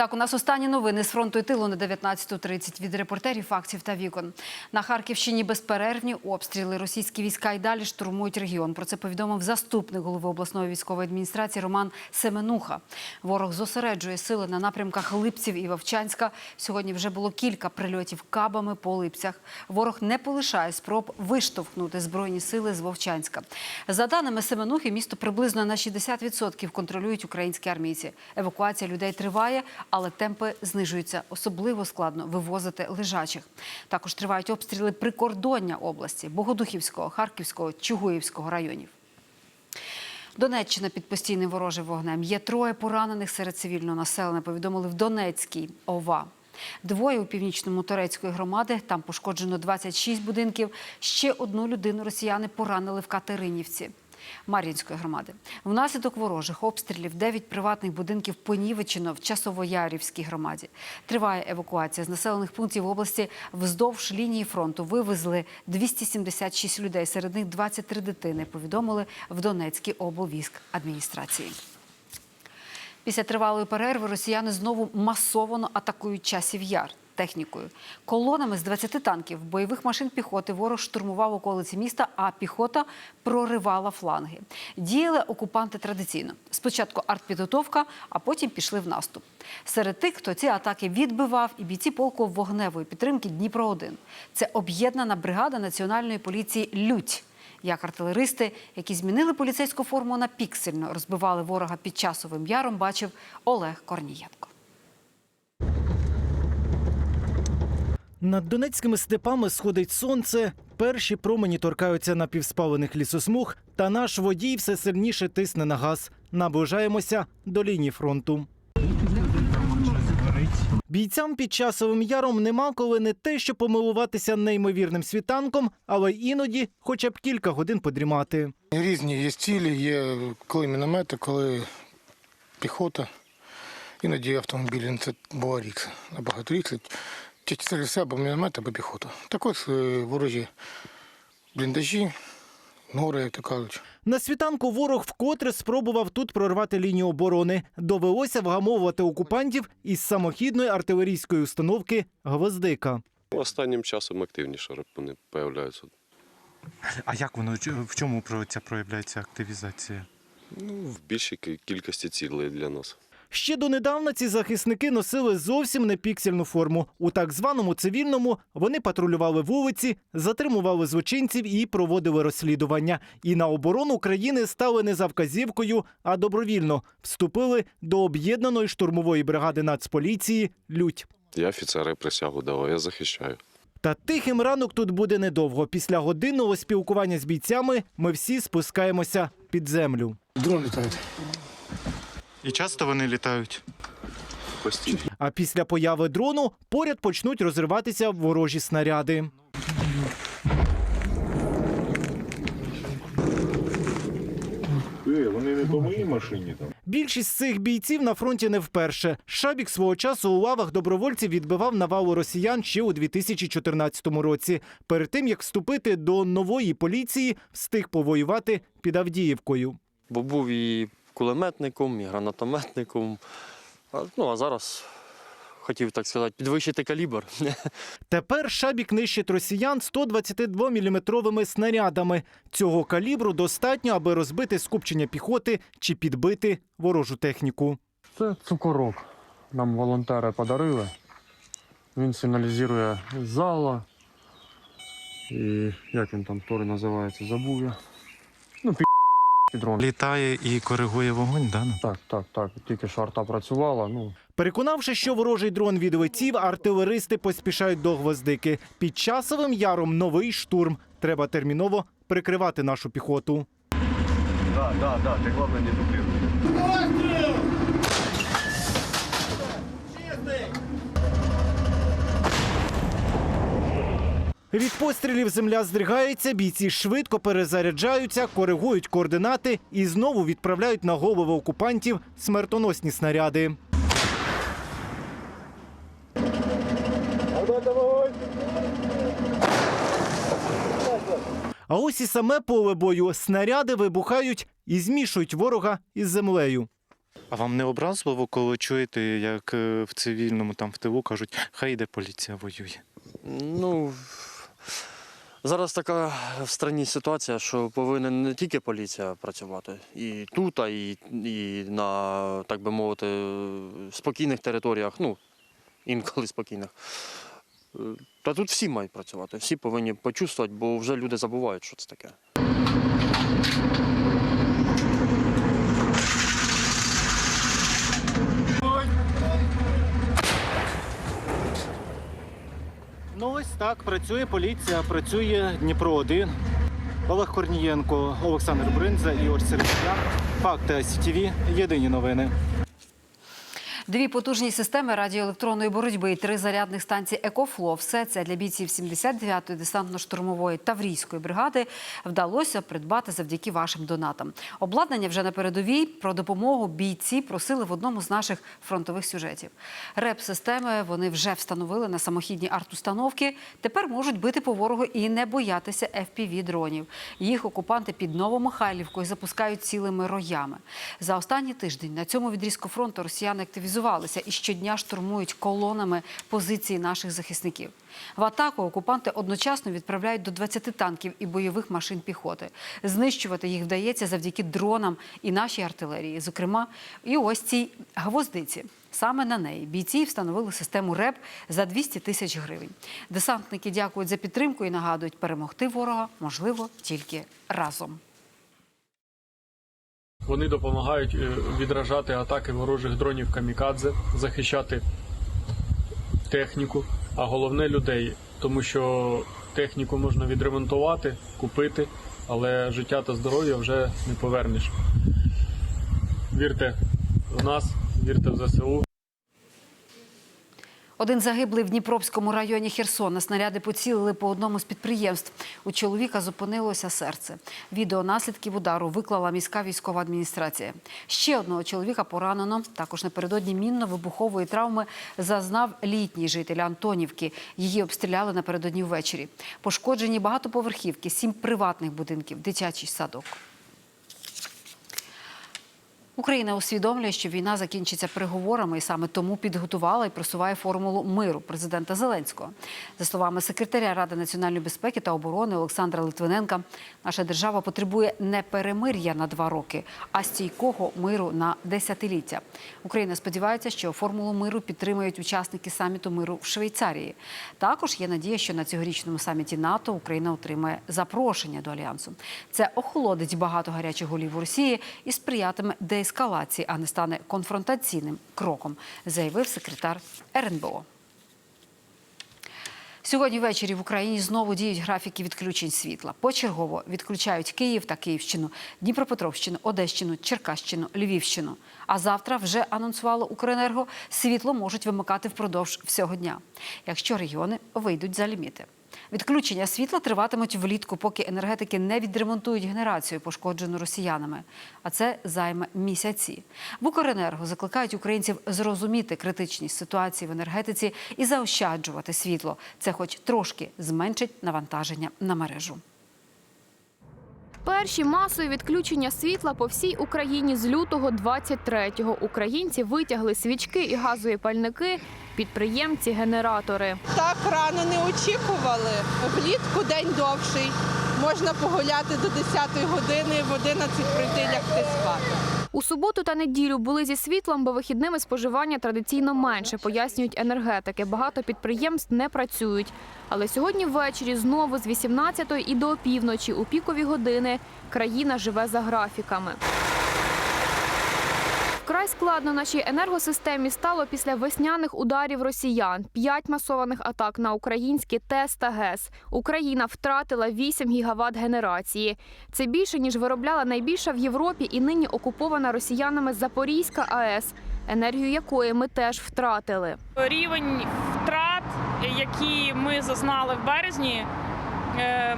Так, у нас останні новини з фронту і тилу на 19.30 від репортерів, фактів та вікон. На Харківщині безперервні обстріли. Російські війська й далі штурмують регіон. Про це повідомив заступник голови обласної військової адміністрації Роман Семенуха. Ворог зосереджує сили на напрямках Липців і Вовчанська. Сьогодні вже було кілька прильотів кабами по Липцях. Ворог не полишає спроб виштовхнути збройні сили з Вовчанська. За даними Семенухи, місто приблизно на 60% контролюють українські армійці. Евакуація людей триває, але темпи знижуються. Особливо складно вивозити лежачих. Також тривають обстріли прикордоння області Богодухівського, Харківського, Чугуївського районів. Донеччина під постійним ворожим вогнем. Є троє поранених серед цивільного населення. Повідомили в Донецькій ОВА. Двоє у північному турецької громади. Там пошкоджено 26 будинків. Ще одну людину росіяни поранили в Катеринівці. Мар'їнської громади. Внаслідок ворожих обстрілів 9 приватних будинків понівечено в Часовоярівській громаді. Триває евакуація з населених пунктів області вздовж лінії фронту. Вивезли 276 людей, серед них 23 дитини, повідомили в Донецькій облвійськ адміністрації. Після тривалої перерви росіяни знову масово атакують часів яр технікою. Колонами з 20 танків, бойових машин піхоти ворог штурмував околиці міста, а піхота проривала фланги. Діяли окупанти традиційно. Спочатку артпідготовка, а потім пішли в наступ. Серед тих, хто ці атаки відбивав, і бійці полку вогневої підтримки Дніпро-1. Це об'єднана бригада національної поліції Лють. Як артилеристи, які змінили поліцейську форму на піксельно, розбивали ворога під часовим яром, бачив Олег Корнієнко. Над донецькими степами сходить сонце. Перші промені торкаються напівспалених лісосмуг, та наш водій все сильніше тисне на газ. Наближаємося до лінії фронту. Бійцям під часовим яром нема коли не те, що помилуватися неймовірним світанком, але іноді хоча б кілька годин подрімати. Різні є цілі, є коли міномети, коли піхота. Іноді автомобілі, ну, це буває рік, набагато рік. Ті цілі або міномет, або піхота. Так ось е, ворожі бліндажі, гори, як то кажуть. На світанку ворог вкотре спробував тут прорвати лінію оборони. Довелося вгамовувати окупантів із самохідної артилерійської установки «Гвоздика». Останнім часом активніше вони появляються. А як воно в чому ця проявляється активізація? Ну, в більшій кількості цілей для нас. Ще донедавна ці захисники носили зовсім не піксельну форму. У так званому цивільному вони патрулювали вулиці, затримували злочинців і проводили розслідування. І на оборону країни стали не за вказівкою, а добровільно вступили до об'єднаної штурмової бригади Нацполіції Лють. Я офіцери присягу давав, я захищаю. Та тихим ранок тут буде недовго. Після годинного спілкування з бійцями ми всі спускаємося під землю. Дрон літають. І часто вони літають? Постійно. А після появи дрону поряд почнуть розриватися ворожі снаряди. Е, вони не по моїй машині там. Більшість цих бійців на фронті не вперше. Шабік свого часу у лавах добровольців відбивав навалу росіян ще у 2014 році. Перед тим як вступити до нової поліції, встиг повоювати під Авдіївкою. бо був і кулеметником, і гранатометником. А, ну, а зараз хотів, так сказати, підвищити калібр. Тепер Шабік нищить росіян 122-мм снарядами. Цього калібру достатньо, аби розбити скупчення піхоти чи підбити ворожу техніку. Це цукорок. Нам волонтери подарили. Він сигналізує зала. І як він там тори називається, забув я. Дрон. Літає і коригує вогонь, да? ну? Так, так, так. Тільки що арта працювала. Ну, Переконавши, що ворожий дрон відлетів, артилеристи поспішають до гвоздики. Під часовим яром новий штурм. Треба терміново прикривати нашу піхоту. Так, так, так, ти головне не тупив. Від пострілів земля здригається, бійці швидко перезаряджаються, коригують координати і знову відправляють на голови окупантів смертоносні снаряди. А ось і саме поле бою снаряди вибухають і змішують ворога із землею. А вам не образливо, коли чуєте, як е, в цивільному там в тилу кажуть, хай йде поліція воює. Ну, зараз така в страні ситуація, що повинна не тільки поліція працювати, і тут, а і, і на, так би мовити, спокійних територіях, ну, інколи спокійних. Е, Та тут всі мають працювати, всі повинні почувствувати, бо вже люди забувають, що це таке. Ну ось так працює поліція, працює Дніпро 1 Олег Корнієнко, Олександр Бринза, Ігор Сергія. Факти СТВ. Єдині новини. Дві потужні системи радіоелектронної боротьби і три зарядних станції «Екофло» – все це для бійців 79-ї десантно-штурмової Таврійської бригади вдалося придбати завдяки вашим донатам. Обладнання вже на передовій. Про допомогу бійці просили в одному з наших фронтових сюжетів. Реп-системи вони вже встановили на самохідні арт-установки. Тепер можуть бити по ворогу і не боятися FPV-дронів. Їх окупанти під Новомихайлівкою запускають цілими роями. За останній тиждень на цьому відрізку фронту росіяни активізувалися і щодня штурмують колонами позиції наших захисників. В атаку окупанти одночасно відправляють до 20 танків і бойових машин піхоти. Знищувати їх вдається завдяки дронам і нашій артилерії, зокрема, і ось цій гвоздиці. Саме на неї бійці встановили систему РЕП за 200 тисяч гривень. Десантники дякують за підтримку і нагадують, перемогти ворога можливо тільки разом. Вони допомагають е, відражати атаки ворожих дронів камікадзе, захищати техніку, а головне людей, тому що техніку можна відремонтувати, купити, але життя та здоров'я вже не повернеш. Вірте в нас, вірте в ЗСУ. Один загиблий в Дніпровському районі Херсона. Снаряди поцілили по одному з підприємств. У чоловіка зупинилося серце. Відео наслідків удару виклала міська військова адміністрація. Ще одного чоловіка поранено. Також напередодні мінно-вибухової травми зазнав літній житель Антонівки. Її обстріляли напередодні ввечері. Пошкоджені багатоповерхівки, сім приватних будинків, дитячий садок. Україна усвідомлює, що війна закінчиться переговорами, і саме тому підготувала і просуває формулу миру президента Зеленського. За словами секретаря Ради національної безпеки та оборони Олександра Литвиненка, наша держава потребує не перемир'я на два роки, а стійкого миру на десятиліття. Україна сподівається, що формулу миру підтримують учасники саміту миру в Швейцарії. Також є надія, що на цьогорічному саміті НАТО Україна отримає запрошення до альянсу. Це охолодить багато гарячих голів у Росії і сприятиме деескалації, а не стане конфронтаційним кроком, заявив секретар РНБО. Сьогодні ввечері в Україні знову діють графіки відключень світла. Почергово відключають Київ та Київщину, Дніпропетровщину, Одещину, Черкащину, Львівщину. А завтра вже анонсувало Укренерго, світло можуть вимикати впродовж всього дня, якщо регіони вийдуть за ліміти. Відключення світла триватимуть влітку, поки енергетики не відремонтують генерацію, пошкоджену росіянами. А це займе місяці. В Укренерго закликають українців зрозуміти критичність ситуації в енергетиці і заощаджувати світло. Це хоч трошки зменшить навантаження на мережу. Перші масові відключення світла по всій Україні з лютого 23-го. Українці витягли свічки і газові пальники, підприємці, генератори. Так рано не очікували. Влітку день довший. Можна погуляти до 10 години, в 11 прийти лягти спати. У суботу та неділю були зі світлом, бо вихідними споживання традиційно менше, пояснюють енергетики. Багато підприємств не працюють. Але сьогодні ввечері знову з 18-ї і до опівночі у пікові години країна живе за графіками. Вкрай складно нашій енергосистемі стало після весняних ударів росіян. П'ять масованих атак на українські ТЕС та ГЕС. Україна втратила 8 гігават генерації. Це більше ніж виробляла найбільша в Європі і нині окупована росіянами Запорізька АЕС, енергію якої ми теж втратили. Рівень втрат, які ми зазнали в березні, е,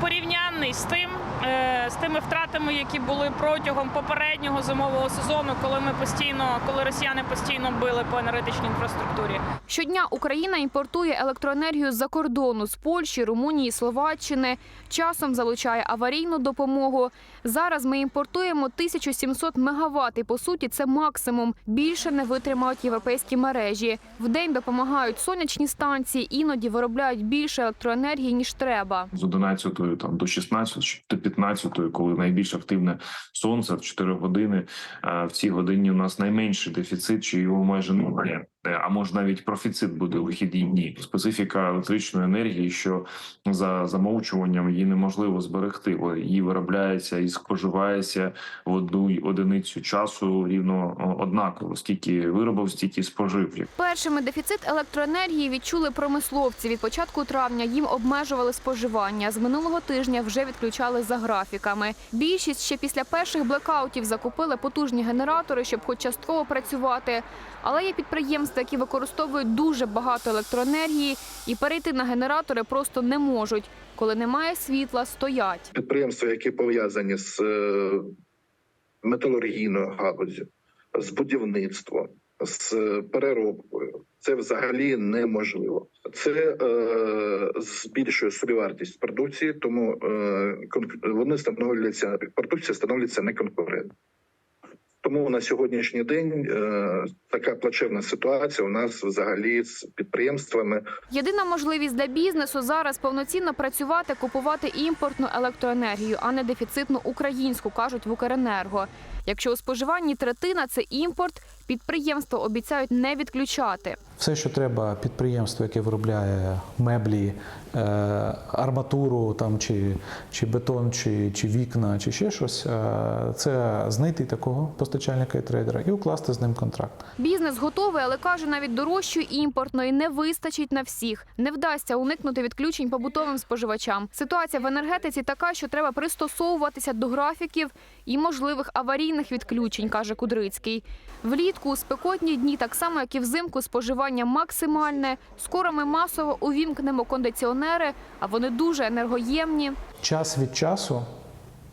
порівняно порівнянний з тим, е, з тими втратами, які були протягом попереднього зимового сезону, коли ми постійно, коли росіяни постійно били по енергетичній інфраструктурі. Щодня Україна імпортує електроенергію з-за кордону з Польщі, Румунії, Словаччини. Часом залучає аварійну допомогу. Зараз ми імпортуємо 1700 мегаватт, і по суті це максимум. Більше не витримають європейські мережі. Вдень допомагають сонячні станції, іноді виробляють більше електроенергії ніж треба. з 11 там до 16 до 15, коли найбільш активне сонце в 4 години. А В цій годині у нас найменший дефіцит, чи його майже немає. Е, А може навіть профіцит буде у вихідні дні. Специфіка електричної енергії, що за замовчуванням її неможливо зберегти, бо її виробляється і споживається в одну одиницю часу рівно однаково. Скільки виробив, стільки спожив. Першими дефіцит електроенергії відчули промисловці. Від початку травня їм обмежували споживання. З минулого тижня вже відключали за графіками. Більшість ще після перших блекаутів закупили потужні генератори, щоб хоч частково працювати. Але є підприємства, які використовують дуже багато електроенергії і перейти на генератори просто не можуть. Коли немає світла, стоять. підприємства, які пов'язані з е, металургійною галуззю, з будівництвом, з переробкою. Це взагалі неможливо. Це е, збільшує собівартість продукції, тому е, вони становляться продукція становиться неконкурентною. Тому на сьогоднішній день е, така плачевна ситуація у нас взагалі з підприємствами Єдина можливість для бізнесу зараз повноцінно працювати, купувати імпортну електроенергію, а не дефіцитну українську, кажуть в Укренерго. Якщо у споживанні третина це імпорт, підприємство обіцяють не відключати. Все, що треба підприємству, яке виробляє меблі, е, арматуру там, чи, чи бетон, чи, чи вікна, чи ще щось, е, це знайти такого постачальника і трейдера і укласти з ним контракт. Бізнес готовий, але каже, навіть дорожчої імпортної не вистачить на всіх. Не вдасться уникнути відключень побутовим споживачам. Ситуація в енергетиці така, що треба пристосовуватися до графіків і можливих аварійних відключень, каже Кудрицький. Влітку у спекотні дні, так само як і взимку, споживання максимальне. Скоро ми масово увімкнемо кондиціонери, а вони дуже енергоємні. Час від часу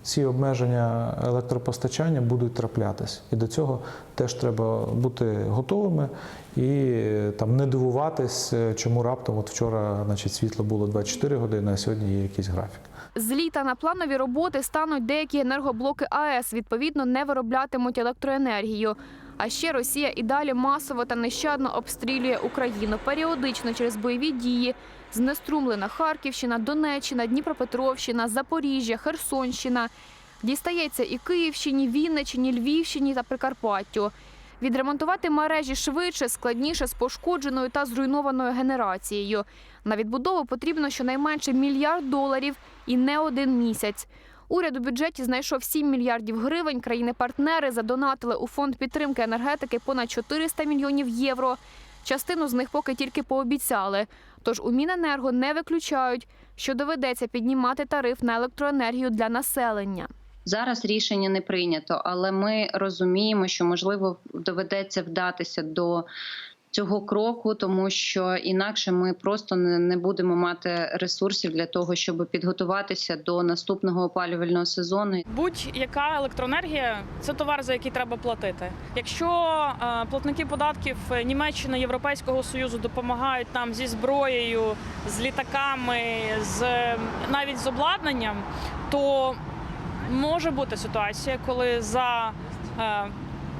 ці обмеження електропостачання будуть траплятись. І до цього теж треба бути готовими і там не дивуватись, чому раптом от вчора значить, світло було 24 години, а сьогодні є якийсь графік. З літа на планові роботи стануть деякі енергоблоки АЕС, відповідно, не вироблятимуть електроенергію. А ще Росія і далі масово та нещадно обстрілює Україну періодично через бойові дії. Знеструмлена Харківщина, Донеччина, Дніпропетровщина, Запоріжжя, Херсонщина. Дістається і Київщині, Вінниччині, Львівщині та Прикарпаттю. Відремонтувати мережі швидше, складніше з пошкодженою та зруйнованою генерацією. На відбудову потрібно щонайменше мільярд доларів і не один місяць. Уряд у бюджеті знайшов 7 мільярдів гривень. Країни-партнери задонатили у фонд підтримки енергетики понад 400 мільйонів євро. Частину з них поки тільки пообіцяли. Тож у Міненерго не виключають, що доведеться піднімати тариф на електроенергію для населення. Зараз рішення не прийнято, але ми розуміємо, що можливо доведеться вдатися до цього кроку, тому що інакше ми просто не, будемо мати ресурсів для того, щоб підготуватися до наступного опалювального сезону. Будь-яка електроенергія це товар, за який треба платити. Якщо е, платники податків Німеччини Європейського союзу допомагають нам зі зброєю, з літаками, з навіть з обладнанням, то може бути ситуація, коли за е,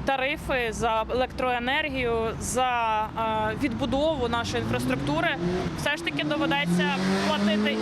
тарифи за електроенергію, за е, відбудову нашої інфраструктури, все ж таки доведеться платити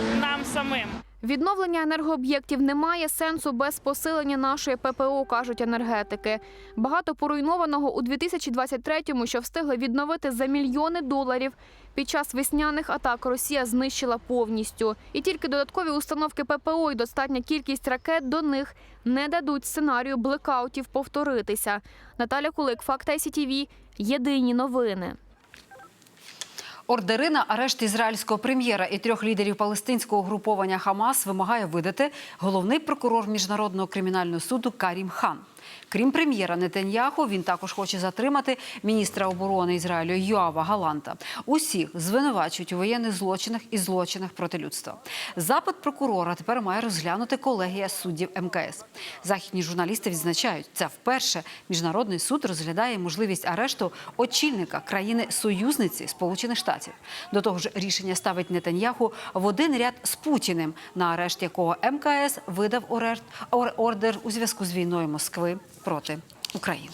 самим. Відновлення енергооб'єктів не має сенсу без посилення нашої ППО, кажуть енергетики. Багато поруйнованого у 2023-му, що встигли відновити за мільйони доларів. Під час весняних атак Росія знищила повністю. І тільки додаткові установки ППО і достатня кількість ракет до них не дадуть сценарію блекаутів повторитися. Наталя Кулик, Факт ICTV, Єдині новини. Ордери на арешт ізраїльського прем'єра і трьох лідерів палестинського угруповання Хамас вимагає видати головний прокурор міжнародного кримінального суду Карім Хан. Крім прем'єра Нетаньяху, він також хоче затримати міністра оборони Ізраїлю Йоава Галанта. Усіх звинувачують у воєнних злочинах і злочинах проти людства. Запит прокурора тепер має розглянути колегія суддів МКС. Західні журналісти відзначають, це вперше міжнародний суд розглядає можливість арешту очільника країни-союзниці Сполучених Штатів. До того ж, рішення ставить Нетаньяху в один ряд з Путіним, на арешт якого МКС видав ордер у зв'язку з війною Москви проти України.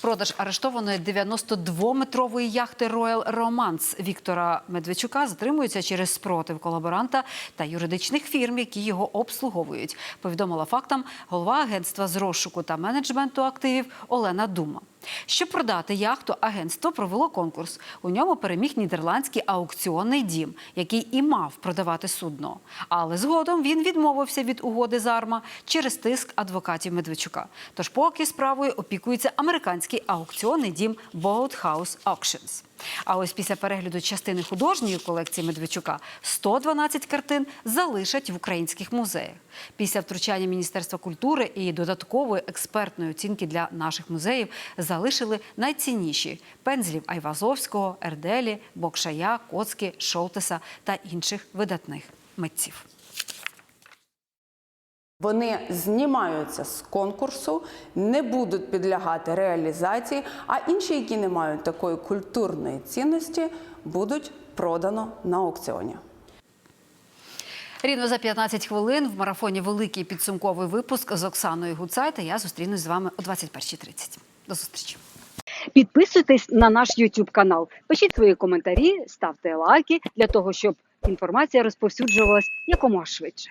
Продаж арештованої 92-метрової яхти Royal Romance Віктора Медведчука затримується через спротив колаборанта та юридичних фірм, які його обслуговують. Повідомила фактам голова агентства з розшуку та менеджменту активів Олена Дума. Щоб продати яхту, агентство провело конкурс. У ньому переміг нідерландський аукціонний дім, який і мав продавати судно. Але згодом він відмовився від угоди з АРМА через тиск адвокатів Медведчука. Тож поки справою опікується американський аукціонний дім Boathouse Auctions. А ось після перегляду частини художньої колекції Медведчука 112 картин залишать в українських музеях. Після втручання Міністерства культури і додаткової експертної оцінки для наших музеїв залишили найцінніші пензлів Айвазовського, Ерделі, Бокшая, Коцки, Шолтеса та інших видатних митців. Вони знімаються з конкурсу, не будуть підлягати реалізації, а інші, які не мають такої культурної цінності, будуть продано на аукціоні. Рівно за 15 хвилин в марафоні великий підсумковий випуск з Оксаною Гуцай. Та я зустрінусь з вами о 21.30. До зустрічі. Підписуйтесь на наш YouTube канал, пишіть свої коментарі, ставте лайки для того, щоб інформація розповсюджувалась якомога швидше.